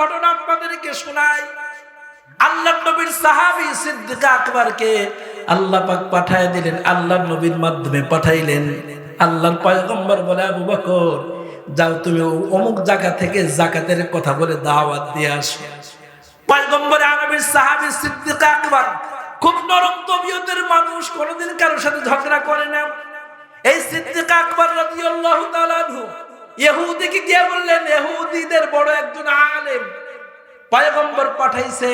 ঘটনা আল্লাহ নবীর আল্লাহ পাঠায় দিলেন, আল্লাহ নবীর মাধ্যমে পাঠাইলেন। আল্লাহর পয়গম্বর বলে, আবু বকর, যাও তুমি অমুক জায়গা থেকে জাকাতের কথা বলে দাওয়াত দিয়ে আসো। পয়গম্বর আরবির সাহাবী সিদ্দিক আকবর খুব নরম তবিয়তের মানুষ, কোনোদিন কারোর সাথে ঝগড়া করে না। এই সিদ্দিক আকবর রাদিয়াল্লাহু তাআলা আনহু, ইহুদিকে গিয়ে বললেন, ইহুদিদের বড় একজন আলেম পয়গম্বর পাঠাইছে।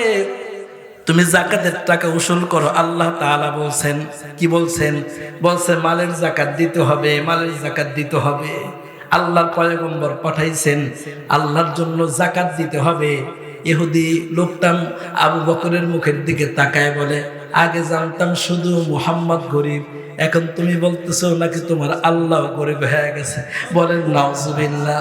তুমি জাকাতের টাকা উসুল করো। আল্লাহ তাআলা বলছেন, কি বলছেন? বলছে, মালের জাকাত দিতে হবে, মালের জাকাত দিতে হবে। আল্লাহর পয়গম্বর পাঠাইছেন, আল্লাহর জন্য জাকাত দিতে হবে। ইহুদি লোকটাম আবু বকরের মুখের দিকে তাকায় বলে আগে জানতাম শুধু মোহাম্মদ গরিব, এখন তুমি বলতেছো নাকি তোমার আল্লাহ গরিব হয়ে গেছে। বলেন, নাউজুবিল্লাহ।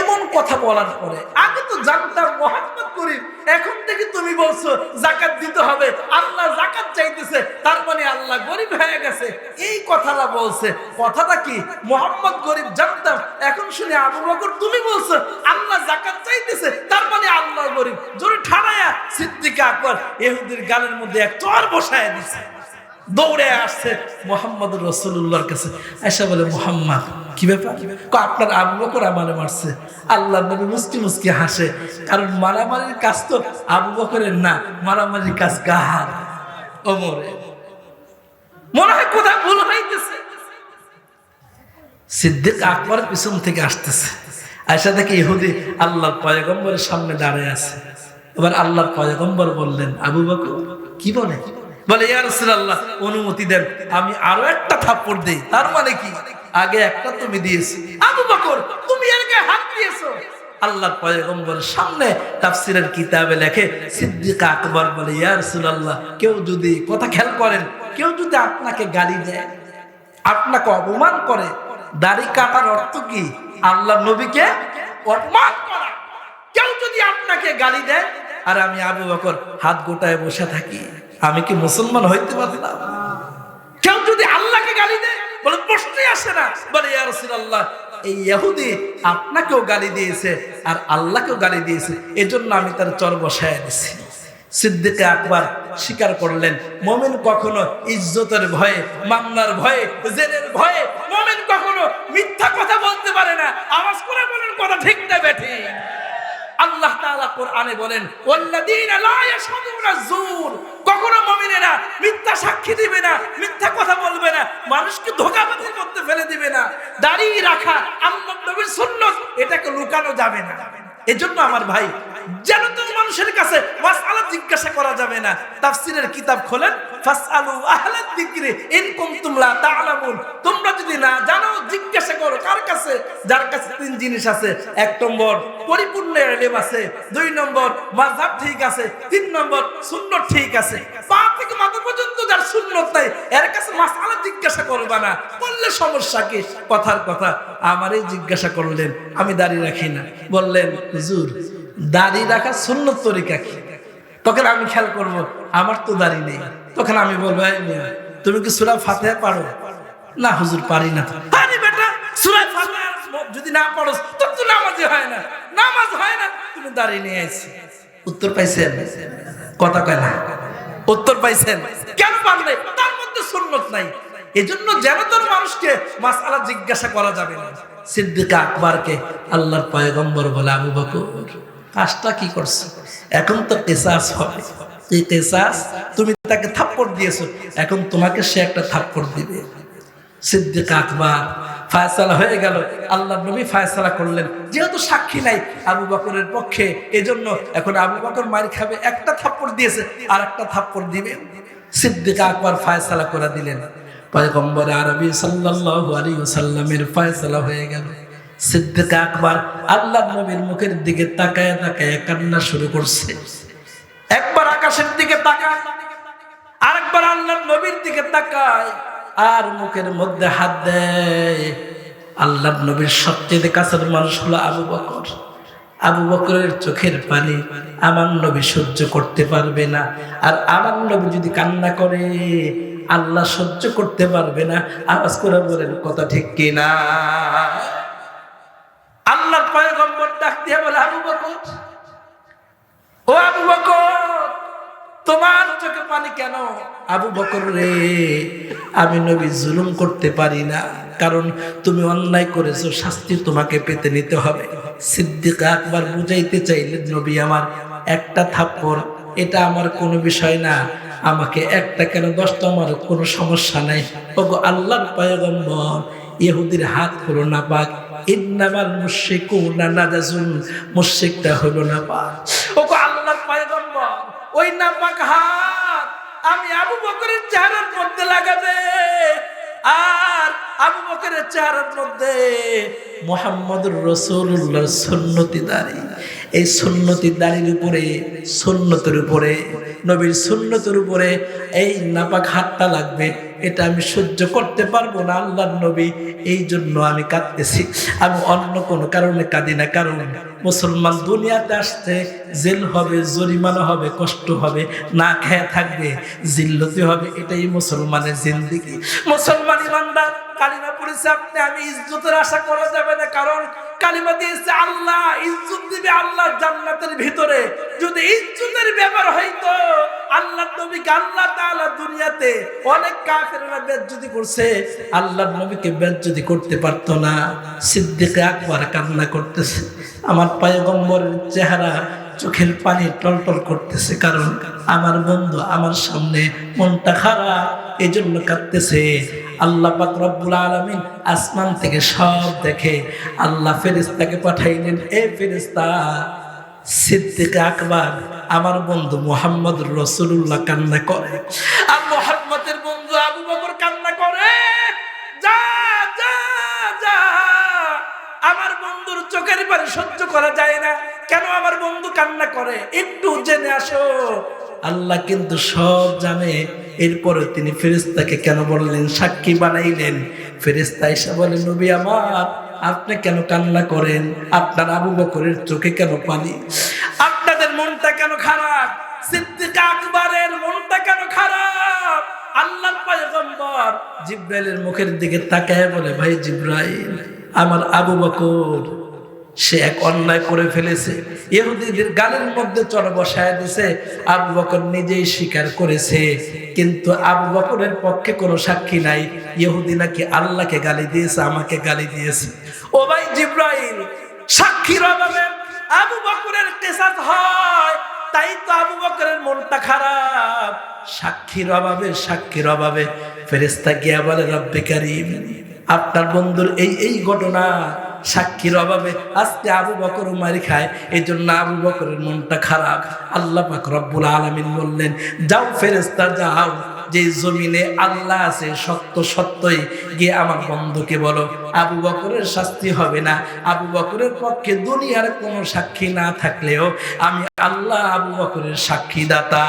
এমন কথা বলার পরে আগে তো জানতাম মোহাম্মদ করিম। এখন থেকে তুমি বলছো জাকাত দিতে হবে। আল্লাহ জাকাত চাইতেছে। তার মানে আল্লাহ গরিব হয়ে গেছে। এই কথাটা বলছে। কথাটা কি? মোহাম্মদ গরিব জানতাম। এখন শুনে আবু বকর, তুমি বলছো আল্লাহ জাকাত চাইতেছে। তার মানে আল্লাহ গরিব। জোরে ঠাড়ায়া সিদ্দিকা আকবর এহুদির গালের মধ্যে এক চর বসায় দিছে। দৌড়ে আসছে মোহাম্মদ রসুল্লাহর কাছে। এসে বলে, মোহাম্মদ, কি ব্যাপার? আপনার আবু বকর আমারে মারছে। আল্লাহ নবী মুস্কি মুস্কি হাসে। কারণ মারামারির কাজ তো আবু বকরের না, মারামারির কাজ কাহার? ওমরে। মনে হয় কোথায় ভুল হইতেছে। সিদ্দিক আকবর পিছন থেকে আসতেছে। আয়সা থেকে ইহুদি আল্লাহর পয়গম্বরের সামনে দাঁড়িয়ে আছে। এবার আল্লাহর পয়গম্বর বললেন, আবু বকর, কি বলে? বলে রাসূলুল্লাহ, অনুমতি দেন, আমি আরও একটা থাপ্পড় দেই। তার মানে কি? আগে একটা তুমি দিয়েছ। আবু বকর, তুমি গায়ে হাত দিয়েছ। আল্লাহর পয়গম্বরের সামনে তাফসিরের কিতাবে লেখে, সিদ্দিক আকবর বলে, ইয়া রাসূলুল্লাহ, কেউ যদি কথা খেয়াল করেন, কেউ যদি আপনাকে গালি দেয়, আপনাকে অপমান করে, দাড়ি কাটার অর্থ কি? আল্লাহ নবীকে অপমান করা। কেউ যদি আপনাকে গালি দেয়, আর আমি আবু বকর হাত গোটায় বসে থাকি। আমি কি মুসলমান হইতে পারলাম কেউ যদি আল্লাহকে গালি দেয়, বলে প্রশ্নই আসে না। বলে, ইয়া এই ইহুদি আপনাকেও গালি দিয়েছে আর আল্লাহকেও গালি দিয়েছে। এজন্য আমি তার চর বসায় দিছি। সিদ্দিকে আকবর স্বীকার করলেন, মমিন কখনো ইজ্জতের ভয়ে মামলার ভয়ে, জেলের ভয়ে, মমিন কখনো মিথ্যা কথা বলতে পারে না। আওয়াজ করে বলেন, কথা ঠিক না আল্লাহ তাআলা কোরআনে বলেন কখনো মমিনেরা মিথ্যা সাক্ষী দিবে না, মিথ্যা কথা বলবে না, মানুষকে ধোঁকাবাজির মধ্যে ফেলে দিবে না। দাঁড়িয়ে রাখা আল্লাহ নবীর সুন্নত, এটাকে লুকানো যাবে না। এজন্য আমার ভাই যেন তো মানুষের কাছে মাসআলা জিজ্ঞাসা করা যাবে না। তাফসীরের কিতাব খোলেন, ফাসআলু আহলাদ যিকরি ইন কুনতুম লা তা'লামুন তোমরা যদি না জানো, জিজ্ঞাসা করো, কার কাছে? যার কাছে তিন জিনিস আছে। এক নম্বর, পরিপূর্ণ ইলম আছে। দুই নম্বর, মাযহাব ঠিক আছে। তিন নম্বর, সুন্নাত ঠিক আছে। পা থেকে মাথা পর্যন্ত যার সুন্নাত নাই, এর কাছে মাসআলা জিজ্ঞাসা করবা না। বললে সমস্যা কি? কথার কথা। আমারই জিজ্ঞাসা করলেন, আমি দাঁড়িয়ে রাখি না। বললেন, হুজুর দাড়ি রাখার সুন্নত তরিকা কি? তখন আমি খেয়াল করব, আমার তো দাড়ি নেই। তখন আমি বলব তুমি কি সুরা ফাতেহা পারো না, হুজুর, পারি না বেটা, সুরা ফাতেহা যদি না তো নামাজই হয় না। নামাজ হয় না, তুমি দাড়ি নিয়ে উত্তর পাইছেন? কথা কয় না। উত্তর পাইছেন? কেন পারলে? তার মধ্যে সুন্নত নাই। এজন্য যেন তোর মানুষকে মাসআলা জিজ্ঞাসা করা যাবে না। সিদ্দিক আকবরকে আল্লাহর পয়গম্বর বলে আবু বকর। কাজটা কি করছে? এখন তো কেসাস হবে। এই কেসাস তুমি তাকে থাপ্পড় দিয়েছ। এখন তোমাকে সে একটা থাপ্পড় দিবে। সিদ্দিক আকবর, ফায়সালা হয়ে গেল। আল্লাহ নবী ফায়সালা করলেন। যেহেতু সাক্ষী নাই আবু বকরের পক্ষে, এজন্য এখন আবু বকর মারি খাবে, একটা থাপ্পড় দিয়েছে, আর একটা থাপ্পড় দিবে। সিদ্দিক আকবর ফায়সালা করে দিলেন। পয়গম্বর আরবি সাল্লাল্লাহু আলাইহি ওয়াসাল্লামের ফায়সালা হয়ে গেল। সিদ্দিক আকবর আল্লাহ নবীর মুখের দিকে তাকায় তাকায় কান্না শুরু করছে। একবার আকাশের দিকে তাকায়, আরেকবার আল্লাহ নবীর দিকে তাকায়, আর মুখের মধ্যে হাত দেয়। আল্লাহ নবীর সবচেয়ে কাছের মানুষ হলো আবু বকর। আবু বকরের চোখের পানি আমার নবী সহ্য করতে পারবে না। আর আমার নবী যদি কান্না করে, আল্লাহ সহ্য করতে পারবে না। আওয়াজ করে বলেন, কথা ঠিক কিনা? আল্লাহ পয়গম্বর ডাক দিয়ে বলে, আবু বকর, ও আবু বকর, তোমার চোখে পানি কেন? আবু বকর রে, আমি নবী জুলুম করতে পারি না, কারণ তুমি অন্যায় করেছ, শাস্তি তোমাকে পেতে নিতে হবে। সিদ্দিক আকবার বুঝাইতে চাইলেন, নবী আমার, একটা থাপ্পড়, এটা আমার কোনো বিষয় না, আমাকে একটা কেন, দশটা আমার কোনো সমস্যা নাই। ওগো আল্লাহর পয়গম্বর, ইহুদির হাত হলো না পাক ইন্নামাল মুশরিকুনা নাজাসুন মুশরিকটা হলো না পাক। ওগো আল্লাহর পয়গম্বর, ওই নাপাক হাত আমি আবু বকরের চেহারার মধ্যে লাগাবে। আর আবু বকরের চেহারার মধ্যে মোহাম্মদুর রসুল্লাহর সুন্নতি দাড়ি। এই সুন্নতি দাড়ির উপরে, সুন্নতের উপরে, নবীর সুন্নতের উপরে এই নাপাক হাতটা লাগবে। এটা আমি সহ্য করতে পারব না, আল্লাহর নবী এই জন্য আমি কাঁদতেছি। আমি অন্য কোনো কারণে কাঁদি না, কারণ মুসলমান দুনিয়াতে আসতে জেল হবে, জরিমানা হবে, কষ্ট হবে, না খেয়ে থাকবে, জিল্লতি হবে, এটাই মুসলমানের জিন্দিগি। মুসলমান ইমানদার, কালিমা পড়েছে আপনি, আমি ইজ্জতের আশা করা যাবে না, কারণ কালিমা দিয়েছে আল্লাহ, ইজ্জত দিবে আল্লাহ জান্নাতের ভিতরে। যদি ইজ্জতের ব্যাপার হইতো আল্লাহ নবীকে আল্লাহ তাআলা দুনিয়াতে অনেক কাফেররা বেজ্জতি করছে। আল্লাহ নবীকে বেজ্জতি করতে পারতো না। সিদ্দিক আকবর কান্না করতেছে। আমার পয়গম্বরের চেহারা চোখের পানি টলটল করতেছে কারণ আমার বন্ধু আমার সামনে মনটা খারাপ এই জন্য কাঁদতেছে। আল্লাহ পাক রব্বুল আলামিন আসমান থেকে সব দেখে আল্লাহ ফেরিস্তাকে পাঠাইলেন, এ ফেরেশতা সিদ্দিক আকবর, আমার বন্ধু মোহাম্মদ রসুল্লাহ কান্না করে। আর মোহাম্মদের বন্ধু আবু বকর কান্না করে। আমার বন্ধুর চোখের পানি সহ্য করা যায় না। কেন আমার বন্ধু কান্না করে? একটু জেনে আসো। আল্লাহ কিন্তু সব জানে। এরপরে তিনি ফেরিস্তাকে কেন বললেন? সাক্ষী বানাইলেন। ফেরেস্তা এসে বলে, নবী আমার আপনি কেন কান্না করেন? আপনার আবু বকরের চোখে কেন পানি? আপনাদের মনটা কেন খারাপ? সিদ্দিক আকবরের মনটা কেন খারাপ? আল্লাহর পয়গম্বর জিব্রাইলের মুখের দিকে তাকায় বলে, ভাই জিব্রাইল, আমার আবু বকর সে এক অন্যায় করে ফেলেছে। ইহুদিদের গালের মধ্যে চড় বসায় দিছে, আবু বকর নিজেই স্বীকার করেছে। কিন্তু আবু বকরের পক্ষে কোনো সাক্ষী নাই। ইহুদি নাকি আল্লাহকে গালি দিয়েছে, আমাকে গালি দিয়েছে। ও ভাই জিব্রাইল, সাক্ষীর অভাবে আবু বকরের কেসাত হয়, তাই তো আবু বকরের মনটা খারাপ। সাক্ষীর অভাবে সাক্ষীর অভাবে ফেরেস্তা গিয়া বলে, রব্বে কারিম, আপনার বন্ধুর এই এই ঘটনা সাক্ষীর অভাবে আজকে আবু বকর মারি খায় এই জন্য আবু বকরের মনটা খারাপ। আল্লাহ পাক রব্বুল আলমিন বললেন, যাও ফেরেস্তা যাও। যে জমিনে আল্লাহ আছে, সত্য সত্যই। গিয়ে আমার বন্ধুকে বলো, আবু বকরের শাস্তি হবে না? আবু বকরের পক্ষে দুনিয়ার কোনো সাক্ষী না থাকলেও আমি আল্লাহ আবু বকরের সাক্ষী দাতা